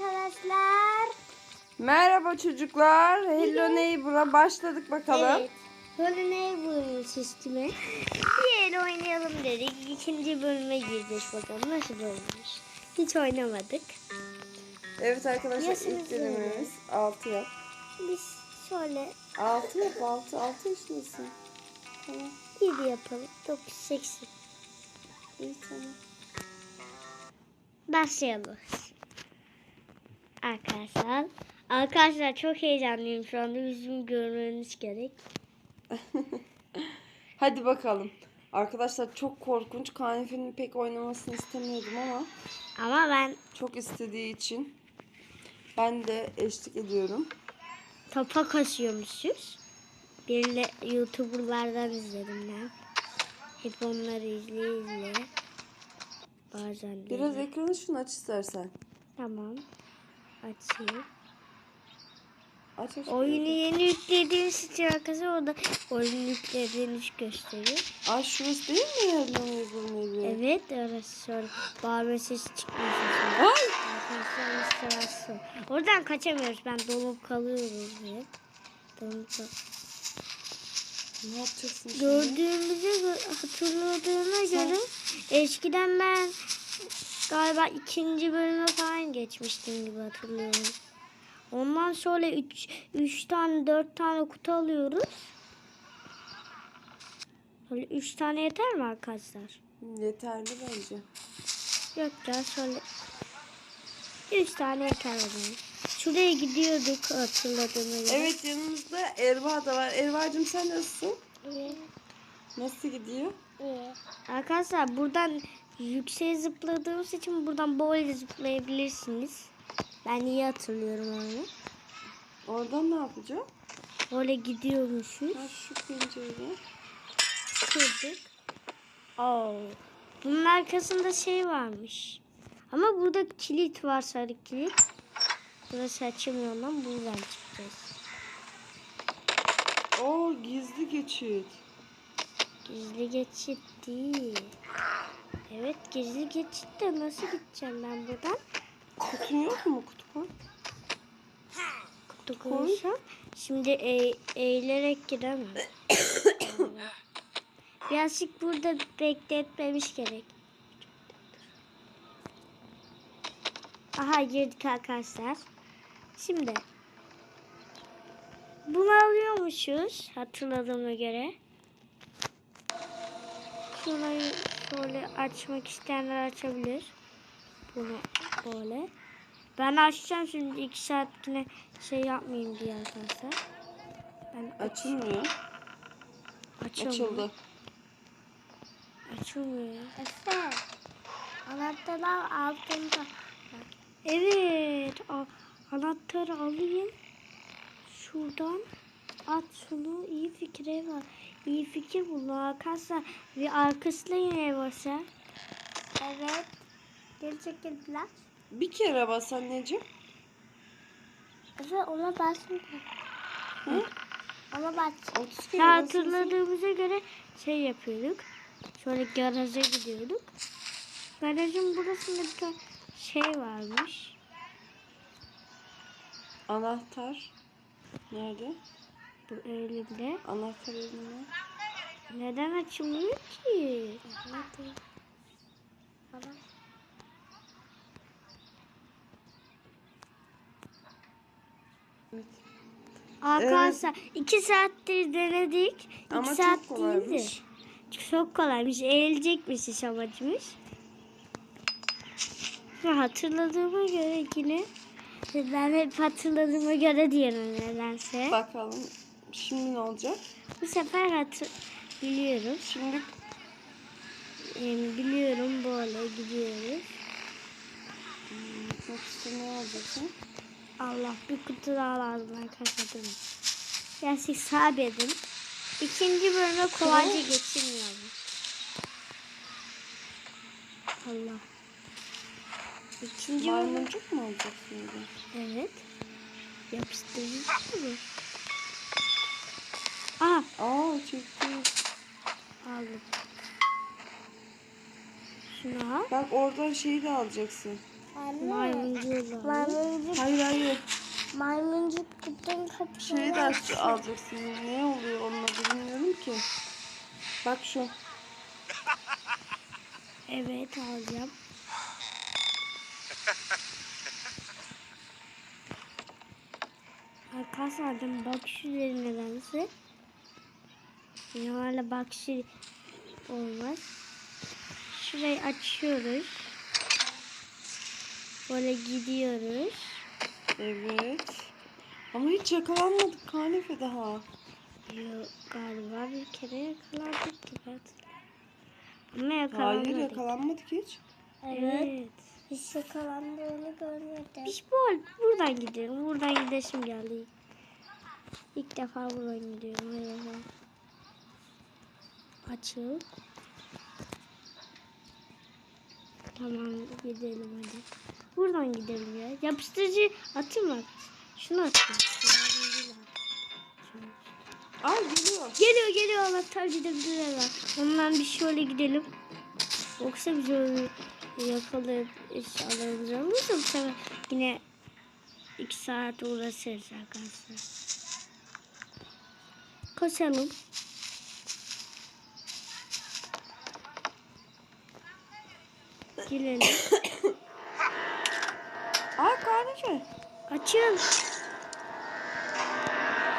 arkadaşlar. Merhaba çocuklar. Hello Neighbor'a başladık bakalım. Evet. Böyle ne bölümü sistemi? Diğer oynayalım dedik. İkinci bölüme girdik bakalım nasıl olmuş. Hiç oynamadık. Evet, arkadaşlar Yaşınız ilk denememiz 6 yap. Biz şöyle 6 yap 6 6 yaşındasın. Tamam 7 yapalım. 9, 8. iyi tamam. Başlayalım. Arkadaşlar. Arkadaşlar çok heyecanlıyım şu anda. Yüzümü görmeniz gerek. Hadi bakalım. Arkadaşlar çok korkunç. Kanife'nin pek oynamasını istemiyordum ama Ama ben çok istediği için ben de eşlik ediyorum. topa koşuyormuşuz. Birle YouTuber'lardan izledim ben. Hep onları izleye izleye. Bazen. Biraz ekranı şunu aç istersen. Tamam. Açayım. Aç aç. Oyunu yeni yüklediğim için arkadaşlar orada oyunu yüklediğini gösteriyor. Ay şurası değil mi Neighbor'ın evi? Evet orası şöyle bağırma sesi çıkmıyor. Ay! Arkadaşlar sırası. Oradan kaçamıyoruz. Ben dolup kalıyoruz diye. Donup kal- Ne yapacaksın şimdi? Gördüğümüzü gö- hatırladığına göre eskiden ben galiba ikinci bölüme falan geçmiştim gibi hatırlıyorum. Ondan sonra 3 3 tane 4 tane kutu alıyoruz. Böyle 3 tane yeter mi arkadaşlar? Yeterli bence. Yok ya şöyle 3 tane yeter o zaman. Şuraya gidiyorduk hatırladığıma göre. Evet yanımızda Erva da var. Erva'cığım sen nasılsın? Evet. Nasıl gidiyor? Arkadaşlar buradan yükseğe zıpladığımız için buradan böyle zıplayabilirsiniz. Ben iyi hatırlıyorum onu. Oradan ne yapacağım? Böyle gidiyormuşuz. Ha şu pencereye. Kırdık. Oo. Bunun arkasında şey varmış. Ama burada kilit var sarı kilit. Burası açılmıyor lan buradan çıkacağız. Oo gizli geçit. Gizli geçit değil. Evet gizli geçit de nasıl gideceğim ben buradan? Kutun yok mu kutu? Kutu koysam. Şimdi e eğilerek gidemem. Birazcık burada bekletmemiş gerek. Aha girdik arkadaşlar. Şimdi bunu alıyormuşuz hatırladığıma göre. Şurayı şöyle açmak isteyenler açabilir. Bunu böyle. Ben açacağım şimdi iki saat yine şey yapmayayım diye arkadaşlar. Ben Açılmıyor. Açıldı. Açılmıyor. Efe. Anahtarlar altında. Evet. Anahtarı alayım. Şuradan at şunu. İyi fikir var. İyi fikir buldu arkadaşlar. Bir arkasına ev varsa. Evet. Geri çekil biraz. Bir kere bas anneciğim. Efe ona basın. Hı? Ona bas. 30 kere basıyorsun. hatırladığımıza göre şey yapıyorduk. Şöyle garaja gidiyorduk. Garajın burasında bir tane şey varmış. Anahtar. Nerede? Bu elimde. Anahtar elimde. Neden açılmıyor ki? Evet. Arkadaşlar iki saattir denedik. İki Ama çok saat kolaymış. değildi. Çok kolaymış. Eğilecekmiş amacımız. Ve hatırladığıma göre yine ben hep hatırladığıma göre diyorum nedense. Bakalım şimdi ne olacak? Bu sefer hatır biliyorum. Şimdi Yani biliyorum böyle gidiyoruz. yoksa ne olacaksın? Allah bir kutu daha lazım arkadaşlar. durun. Gerçek sabredin. İkinci bölüme kolayca geçilmiyorum. Allah. İkinci bölüm. Maymuncuk mu olacaksın? orada? Evet. Yapıştırıcı mı? Aha Aa çekti. aldım. Şunu al. Bak oradan şeyi de alacaksın. Anne. Maymuncular. Maymuncuk, Hayır hayır. maymuncuk kutunun kapısı. Şeyi de aç, alacaksın. Ne oluyor onun adı bilmiyorum ki. Bak şu. Evet alacağım. Arkadaşlar ben bakış üzeri nedense. Normalde bakış olmaz. Şurayı açıyoruz. Böyle gidiyoruz. Evet. Ama hiç yakalanmadık Kanefe daha. Yok galiba bir kere yakalandık gibi hatırlıyorum. Ama Hayır yakalanmadık. yakalanmadık hiç. Evet. Hiç yakalandığını görmedim. Biz bu buradan gidiyorum. Buradan gidesim geldi. İlk defa buradan gidiyorum. Açıl. Tamam gidelim hadi. Buradan gidelim ya. Yapıştırıcı atayım mı? Şunu atayım. Ay geliyor. Geliyor geliyor anahtar gidebilirler. Ondan bir şöyle gidelim. Yoksa biz öyle yakalayıp eşyalarımızı alırsa bu sefer yine iki saat uğraşırız arkadaşlar. Koşalım. Girelim. Aa Kanefe. Açıl.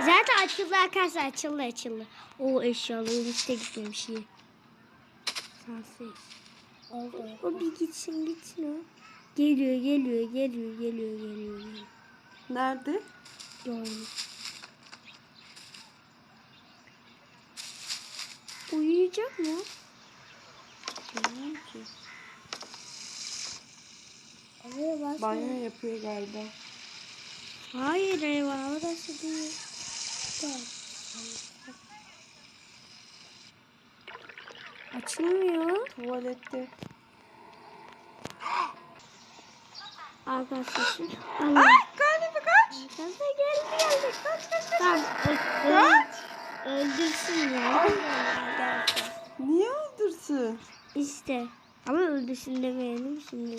Zaten açıldı arkadaşlar açıldı açıldı. O eşyaların işte gitmemiş iyi. Sensiz. O bir gitsin gitsin o. Geliyor geliyor geliyor geliyor geliyor. geliyor. Nerede? Doğru. Uyuyacak mı? Bilmiyorum ki. Oraya bak. Banyo yapıyor galiba. Hayır eyvah orası değil. Açılmıyor. Tuvalette. Arkadaşlar şimdi. Allah. Kanefe kaç. Arkadaşlar geldi geldi. Kaç kaç kaç. Tamam. ö- öldürsün ya. Niye öldürsün? İşte. Ama öldürsün demeyelim şimdi.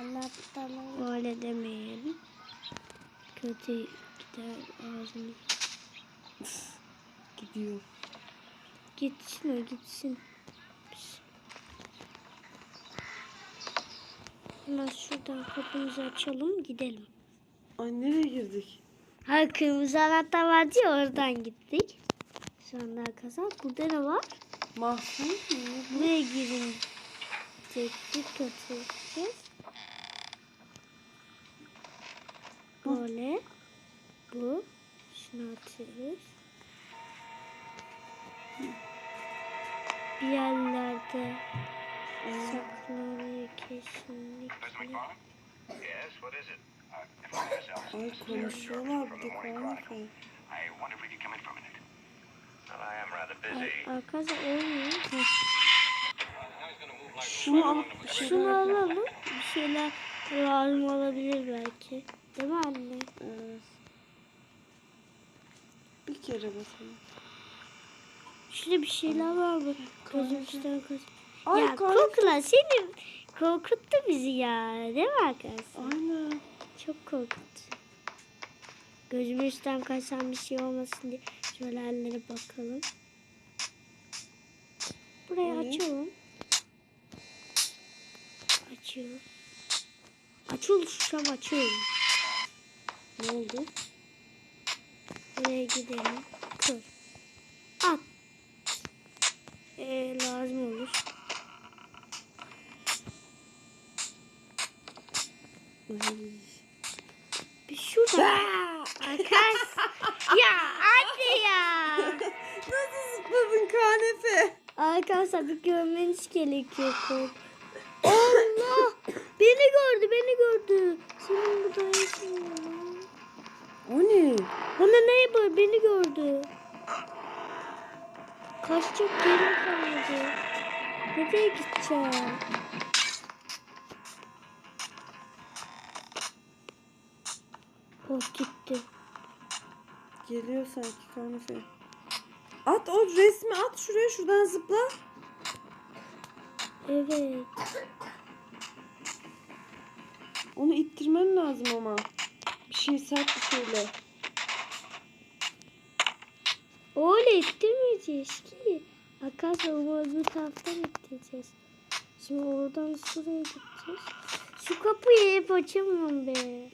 Anahtarları. Öyle demeyelim. Kötü gider ağzını. Gidiyor. Gitsin o gitsin. Hemen şuradan kapımızı açalım gidelim. Ay nereye girdik? Ha kırmızı anahtar vardı ya oradan gittik. Şu anda arkadaşlar burada ne var? Mahsun? Buraya girin. Teknik atacağız. Böyle. Bu. Şunu atıyoruz. Bir yerlerde saklanıyor kesinlikle. Ay konuşuyorlar bir de. Ar- Arkadaşlar olmuyor. Şunu alıp Şunu alalım. Bir şeyler lazım olabilir belki. Değil mi anne? Evet. Bir kere basalım. Şurada bir şeyler var mı? Göz. Ay ya Kanefe. kokla seni korkuttu bizi ya. Değil mi arkadaşlar? Aynen. Çok korkuttu. Gözümüzden kaçan bir şey olmasın diye şöyle ellere bakalım. Burayı Evet. açalım. Açıyor. Açıl şam açıyorum. Ne oldu? Buraya gidelim. Kır. At. Ee, lazım olur. Bir şurada. Arkadaş. ya anne ya. Nasıl zıpladın Kanefe? Arkadaşlar bir görmeniz gerekiyor. Allah! Beni gördü, beni gördü. Senin bu dayısın. O ne? Ne yapıyor? Beni gördü. Kaçacak yerim kalmadı. Nereye gideceğim? Oh gitti. Geliyor sanki Kanefe. At o resmi at şuraya şuradan zıpla. Evet. Onu ittirmen lazım ama. Bir şey sert bir şeyle. Öyle ittirmeyeceğiz ki. Arkadaşlar onu öbür taraftan ittireceğiz. Şimdi oradan şuraya gideceğiz. Şu kapıyı hep açamıyorum be.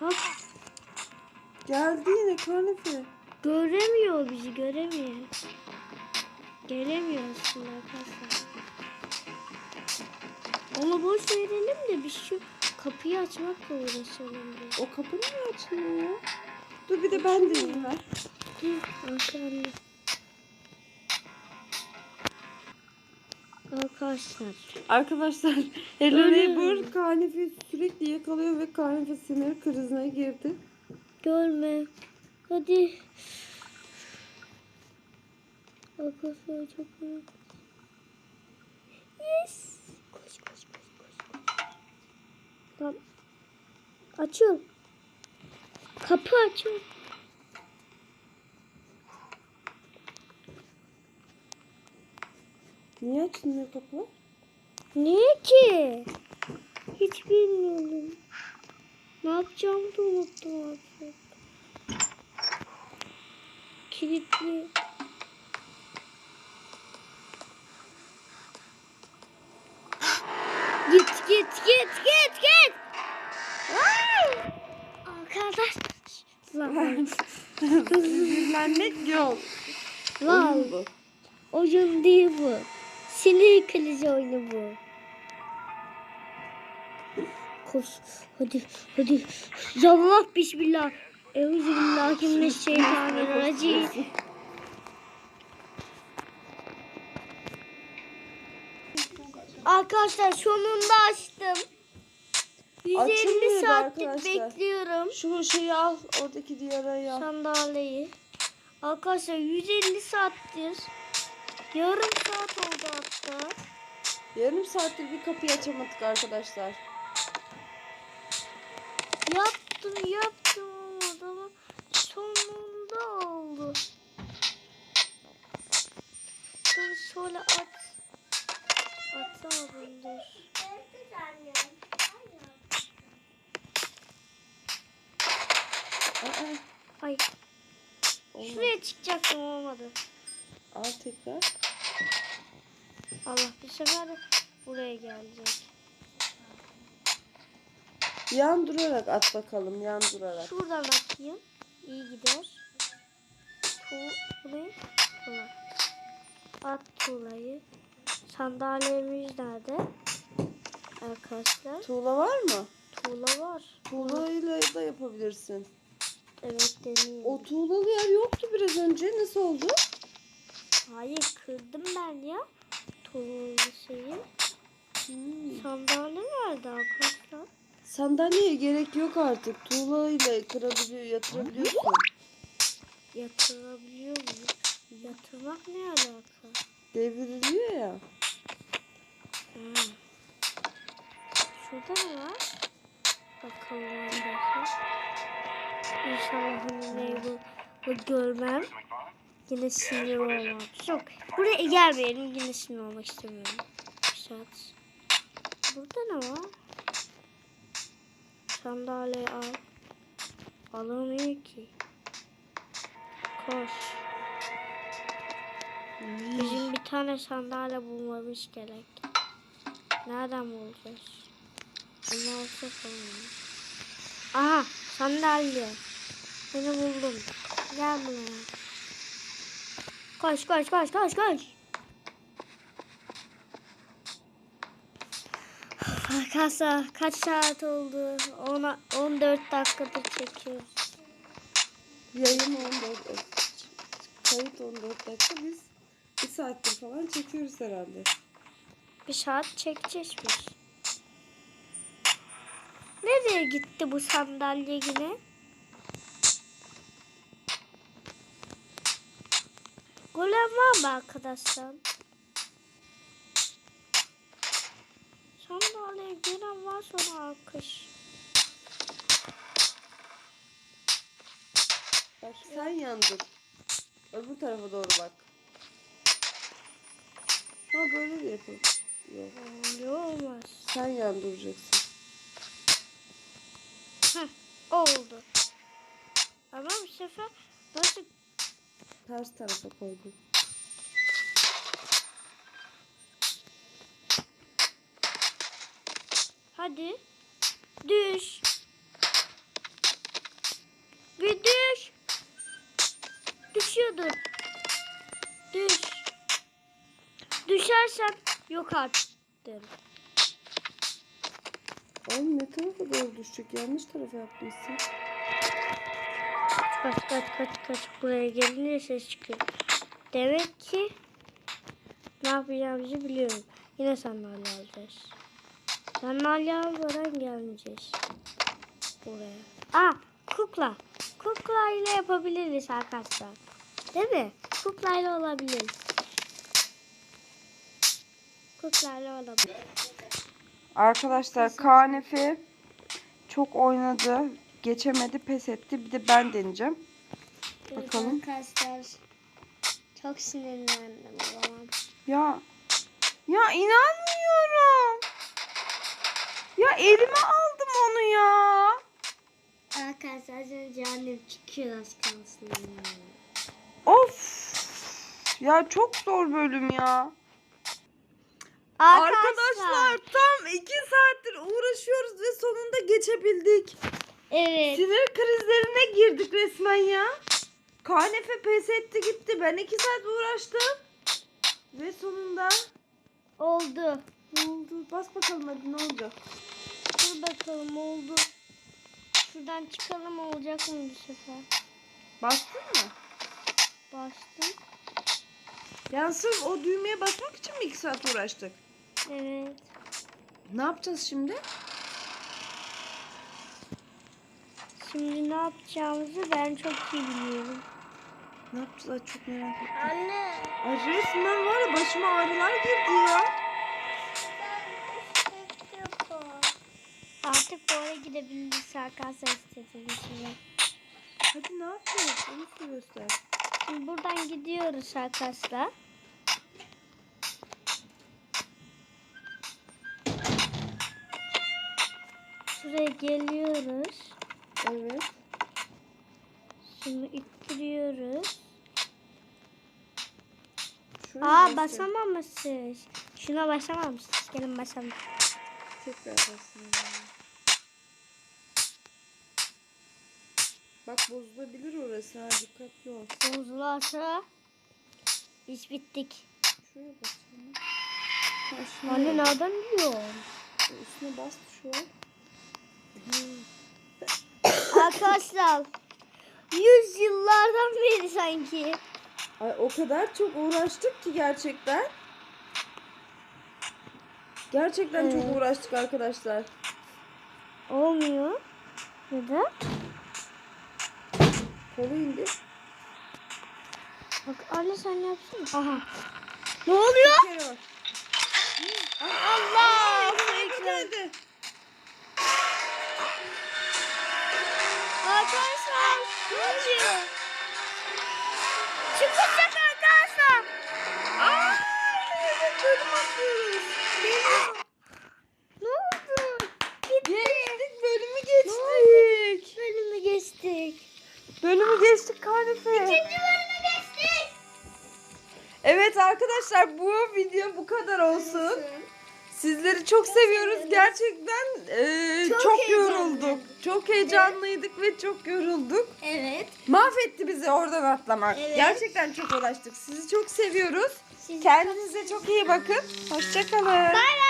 Bak Geldi yine karnefe. göremiyor bizi göremiyor. Gelemiyor aslında arkadaşlar. Onu boş verelim de biz şu kapıyı açmakla uğraşalım bir. O kapı niye açmıyor ya? Dur bir de ben deneyeyim ver. Dur, Arkadaşlar. Arkadaşlar. Arkadaşlar Hello. Neighbor Karnefe sürekli yakalıyor ve Karnefe sinir krizine girdi. Görme. Hadi. Arkadaşlar çok merak Yes. Koş koş koş koş. koş. Tamam. Açıl. Kapı açıl. Niye açılmıyor kapılar? Niye ki? Hiç bilmiyorum. Ne yapacağımı da unuttum artık. Kilitli. Sinirlenmek yok. lan. Oyun bu. Oyun değil bu. Sinir kılıcı oyunu bu. Koş. Hadi. Hadi. Yallah bismillah. Euzubillahimineşşeytanirracim. Arkadaşlar sonunda açtım. 150 Açılmıyor saattir arkadaşlar. bekliyorum. Şu şeyi al. Oradaki diğer al. Sandalyeyi. Arkadaşlar 150 saattir. Yarım saat oldu hatta. Yarım saattir bir kapıyı açamadık arkadaşlar. Yaptım yaptım olmadı ama sonunda oldu. Dur şöyle at. Atamadım dur. Aa, Ay olmadı. şuraya çıkacaktım olmadı. Al tekrar. Allah bir sefer de buraya gelecek. Yan durarak at bakalım. Yan durarak. Şuradan atayım. İyi gider. Tu bu ne? Tuğla. At tuğlayı. Sandalyemiz nerede? Arkadaşlar. Tuğla var mı? Tuğla var. Tuğlayla da yapabilirsin. Evet deneyeyim. O tuğlalı yer yoktu biraz önce. Nasıl oldu? Hayır kırdım ben ya. Tuğlalı şeyi. Sandalye nerede arkadaşlar? Sandalyeye gerek yok artık. Tuğlayla kırabiliyor, yatırabiliyorsun. Yatırabiliyor muyum? Yatırmak ne alaka? Devriliyor ya. Ha. Şurada ne var? Bakalım arkadaşlar. İnşallah hani bu, bu görmem. Yine sinir olmam. Yok. Buraya gelmeyelim. Yine sinir olmak istemiyorum. Saat. Burada ne var? Sandalye al. Alamıyor ki. Koş. Bizim bir tane sandalye bulmamız gerek. Nereden bulacağız? Onu alsak olmuyor. Aha sandalye. Seni buldum. Gel buraya. Koş koş koş koş koş. Arkadaşlar kaç saat oldu? Ona 14 dakikadır çekiyoruz. Yayın 14 dakika. Kayıt 14 dakika. Biz bir saattir falan çekiyoruz herhalde. Bir saat çekeceğiz biz. Nereye gitti bu sandalye yine? Golem var mı arkadaşlar? Sandalye gelen var sonra alkış. Bak sen yandın. Öbür tarafa doğru bak. Ha böyle de yapalım. Yok. Öyle olmaz. Sen yanduracaksın. oldu. Ama bu sefer nasıl Ters tarafa koydum. Hadi. Düş. Bir düş. Düşüyordun. Düş. Düşersen yok artık. Oğlum ne tarafa doğru düşecek? Yanlış tarafa yapmışsın. Kaç kaç kaç kaç buraya gelince ses çıkıyor. Demek ki ne yapacağımızı biliyorum. Yine sandalye alacağız. Sandalye almadan gelmeyeceğiz. Buraya. Aa kukla. Kukla ile yapabiliriz arkadaşlar. Değil mi? Kukla ile olabilir. Kukla ile olabilir. Arkadaşlar Kanefi çok oynadı. Geçemedi, pes etti. Bir de ben deneyeceğim. Bakalım. Arkadaşlar çok sinirlendim o zaman. Ya ya inanmıyorum. Ya elime aldım onu ya. Arkadaşlar şimdi annem çıkıyor az kalsın. Of. Ya çok zor bölüm ya. Arkadaşlar tam iki saattir uğraşıyoruz ve sonunda geçebildik. Evet. Sinir krizlerine girdik resmen ya. Kanefe pes etti gitti. Ben iki saat uğraştım. Ve sonunda Oldu. ne oldu? Bas bakalım hadi ne olacak? Dur bakalım oldu. Şuradan çıkalım olacak mı bu sefer? Bastın mı? Bastım. Yani sırf o düğmeye basmak için mi iki saat uğraştık? Evet. Ne yapacağız şimdi? Şimdi ne yapacağımızı ben çok iyi biliyorum. Ne yapacağız? Çok merak ettim. Anne. Ay resmen var ya başıma ağrılar girdi ya. Artık oraya gidebiliriz arkadaşlar istediğimiz gibi. Hadi ne yapacağız? Onu göster. Şimdi buradan gidiyoruz arkadaşlar. Şuraya geliyoruz. Evet. Şunu ittiriyoruz. Şuraya Aa basamamışız. Şuna basamamışız. Gelin basalım. Tekrar basın. Bak bozulabilir orası ha dikkatli ol. Bozulursa biz bittik. Şuraya basalım. Anne nereden biliyorsun? Üstüne bas şu an. Arkadaşlar 100 yıllardan beri sanki. Ay o kadar çok uğraştık ki gerçekten. Gerçekten Evet. çok uğraştık arkadaşlar. Olmuyor. Neden? Kolu indir. Bak anne sen yapsana. Aha. Ne oluyor? Kere bak. Allah! Oluyor? Çıkacak arkadaşlar. Aa, bölüm atlıyoruz. Ne oldu? Gitti. Geçtik bölümü geçtik. Bölümü geçtik. Bölümü geçtik Kanife. bölümü geçtik. Evet arkadaşlar bu video bu kadar olsun. Sizleri çok seviyoruz. Gerçekten e, çok, Çok yorulduk. Çok heyecanlıydık ve çok yorulduk. Evet. Mahvetti bizi oradan atlamak. Evet. Gerçekten çok uğraştık. Sizi çok seviyoruz. Siz Kendinize çok iyi bakın. Hoşçakalın. Bay bay.